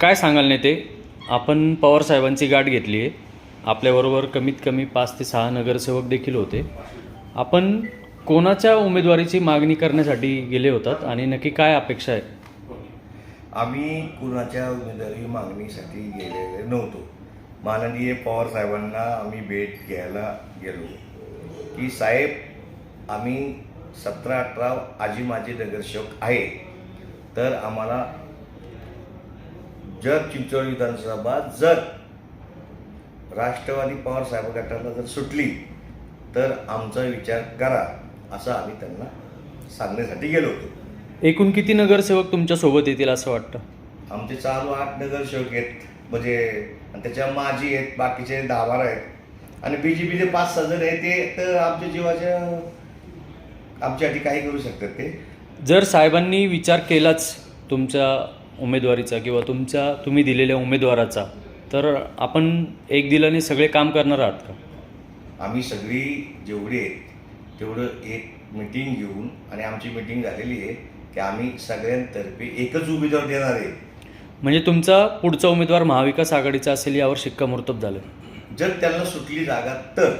काय सांगाल नेते? आपण पवार साहेबांची गाठ घेतली आहे. आपल्याबरोबर कमीत कमी पाच ते सहा नगरसेवक देखील होते. आपण कोणाच्या उमेदवारीची मागणी करण्यासाठी गेले होतात आणि नक्की काय अपेक्षा आहे? आम्ही कुणाच्या उमेदवारी मागणीसाठी गेलेले नव्हतो. माननीय पवार साहेबांना आम्ही भेट घ्यायला गेलो. की साहेब आम्ही सतरा अठरा आजी माजी नगरसेवक आहे. तर आम्हाला जर चिंचवड विधानसभा जर राष्ट्रवादी पवार साहेब गटाला जर सुटली तर आमचा विचार करा असं आम्ही त्यांना सांगण्यासाठी गेलो होतो. एकूण किती नगरसेवक तुमच्यासोबत येतील असं वाटतं? आमचे चालू आठ नगरसेवक आहेत. म्हणजे त्याच्या माजी आहेत बाकीचे दहा बारा आहेत. आणि बी जे पीचे पाच सहा जण आहेत ते तर आमच्या जीवाच्या आमच्यासाठी काही करू शकतात ते. जर साहेबांनी विचार केलाच तुमच्या उमेदवारीचा किंवा तुमच्या तुम्ही दिलेल्या उमेदवाराचा तर आपण एक दिलाने सगळे काम करणार आहात का? आम्ही सगळी जेवढी आहेत तेवढं एक मिटिंग घेऊन आणि आमची मिटिंग झालेली आहे की आम्ही सगळ्यांतर्फे एकच उमेदवार देणार आहे. म्हणजे तुमचा पुढचा उमेदवार महाविकास आघाडीचा असेल यावर शिक्कामोर्तब झालं. जर त्यांना सुटली जागा तर